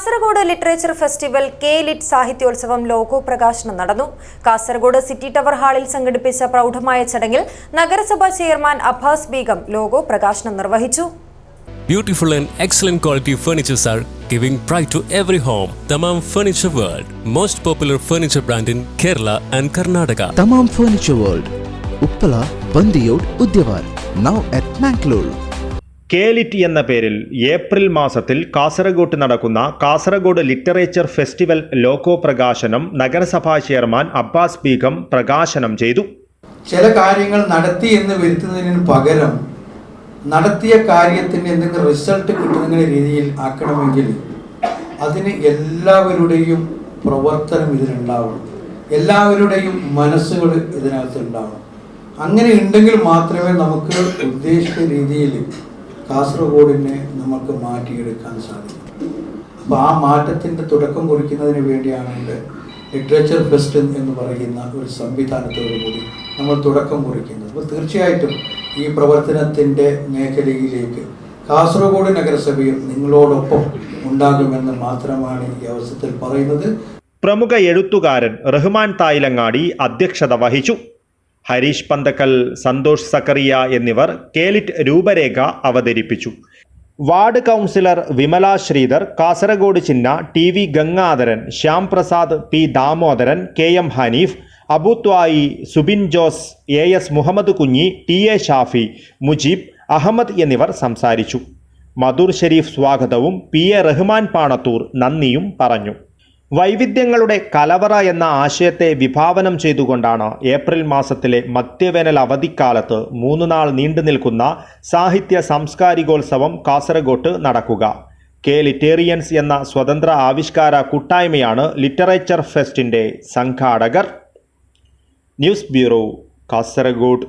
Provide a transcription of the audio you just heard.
Kasaragod literature festival K lit സാഹിത്യോത്സവം logo പ്രകാശനം നടന്നു. Kasaragod city tower ഹാളിൽ സംഘടിപ്പിച്ച പ്രൗഢമായ ചടങ്ങിൽ നഗരസഭാ ചെയർമാൻ അബ്ബാസ് ബീഗം ലോഗോ പ്രകാശനം നിർവഹിച്ചു. Beautiful and excellent quality furnitures are giving pride to every home Thamam Furniture world most popular furniture brand in Kerala and Karnataka Thamam furniture world Uppala Bandiyod Udyavar now at Mangalore K lit എന്ന പേരിൽ April മാസത്തിൽ കാസർഗോട്ട് നടക്കുന്ന Kasaragod literature festival loco പ്രകാശനം നഗരസഭാ chairman Abbas Begum പ്രകാശനം ചെയ്തു. ചില കാര്യങ്ങൾ നടത്തി എന്ന് വരുത്തുന്നതിന് പകരം നടത്തിയ കാര്യത്തിന് എന്തെങ്കിലും റിസൾട്ട് കിട്ടുന്ന രീതിയിൽ ആക്കണമെങ്കിൽ അതിന് എല്ലാവരുടെയും പ്രവർത്തനം ഇതിലുണ്ടാവണം. എല്ലാവരുടെയും മനസ്സുകൾ ഇതിനകത്ത് ഉണ്ടാവണം അങ്ങനെ ഉണ്ടെങ്കിൽ മാത്രമേ നമുക്ക് ഉദ്ദേശിച്ച രീതിയിൽ കാസർഗോഡിനെ നമുക്ക് മാറ്റിയെടുക്കാൻ സാധിക്കും. അപ്പോൾ ആ മാറ്റത്തിന്റെ തുടക്കം കുറിക്കുന്നതിന് വേണ്ടിയാണ് ഇവിടെ ലിറ്ററേച്ചർ ഫെസ്റ്റ് എന്ന് പറയുന്ന ഒരു സംവിധാനത്തോടു കൂടി നമ്മൾ തുടക്കം കുറിക്കുന്നത്. അപ്പോൾ തീർച്ചയായിട്ടും ഈ പ്രവർത്തനത്തിന്റെ മേഖലയിലേക്ക് കാസർഗോഡ് നഗരസഭയും നിങ്ങളോടൊപ്പം ഉണ്ടാകുമെന്ന് മാത്രമാണ് ഈ അവസരത്തിൽ പറയുന്നത്. പ്രമുഖ എഴുത്തുകാരൻ റഹ്മാൻ തായിലങ്ങാടി അധ്യക്ഷത വഹിച്ചു. ഹരീഷ് പന്തക്കൽ സന്തോഷ് സക്കറിയ എന്നിവർ കേലിറ്റ് രൂപരേഖ അവതരിപ്പിച്ചു. Ward councillor Vimala Sreedhar Kasaragod Chinna T V Gangadharan Shyam Prasad P Damodaran K M Haneef Abuthwayi Subin Jose A S Muhammad Kunhi T A Shafi Mujeeb Ahmed എന്നിവർ സംസാരിച്ചു. മധുർ ഷെരീഫ് സ്വാഗതവും പി എ റഹ്മാൻ പാണത്തൂർ നന്ദിയും പറഞ്ഞു. വൈവിധ്യങ്ങളുടെ കലവറ എന്ന ആശയത്തെ വിഭാവനം ചെയ്തുകൊണ്ടാണ് ഏപ്രിൽ മാസത്തിലെ മധ്യവേനൽ അവധിക്കാലത്ത് മൂന്ന് നാൾ നീണ്ടു നിൽക്കുന്ന സാഹിത്യ സാംസ്കാരികോത്സവം കാസർഗോട്ട് നടക്കുക. കെ ലിറ്റേറിയൻസ് എന്ന സ്വതന്ത്ര ആവിഷ്കാര കൂട്ടായ്മയാണ് ലിറ്ററേച്ചർ ഫെസ്റ്റിന്റെ സംഘാടകർ. News bureau Kasaragod